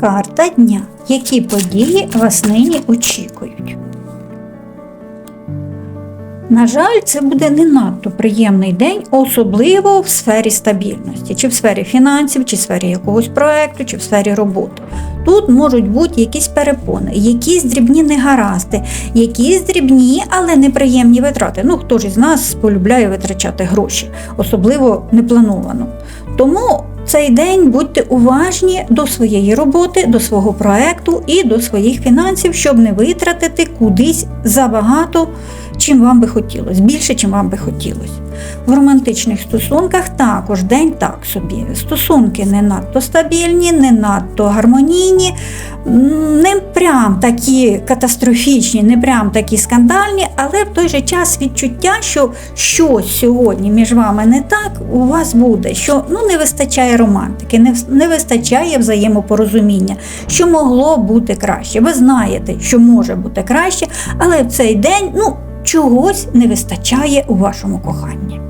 Карта дня. Які події вас нині очікують? На жаль, це буде не надто приємний день, особливо в сфері стабільності, чи в сфері фінансів, чи в сфері якогось проекту, чи в сфері роботи. Тут можуть бути якісь перепони, якісь дрібні негаразди, якісь дрібні, але неприємні витрати. Ну, хто ж із нас полюбляє витрачати гроші, особливо неплановано. Тому цей день будьте уважні до своєї роботи, до свого проекту і до своїх фінансів, щоб не витратити кудись забагато, чим вам би хотілося, більше, чим вам би хотілося. В романтичних стосунках також день так собі. Стосунки не надто стабільні, не надто гармонійні, не прям такі катастрофічні, не прям такі скандальні, але в той же час відчуття, що щось сьогодні між вами не так, у вас буде, що ну, не вистачає романтики, не, не вистачає взаємопорозуміння, що могло бути краще. Ви знаєте, що може бути краще, але в цей день ну, чогось не вистачає у вашому коханні.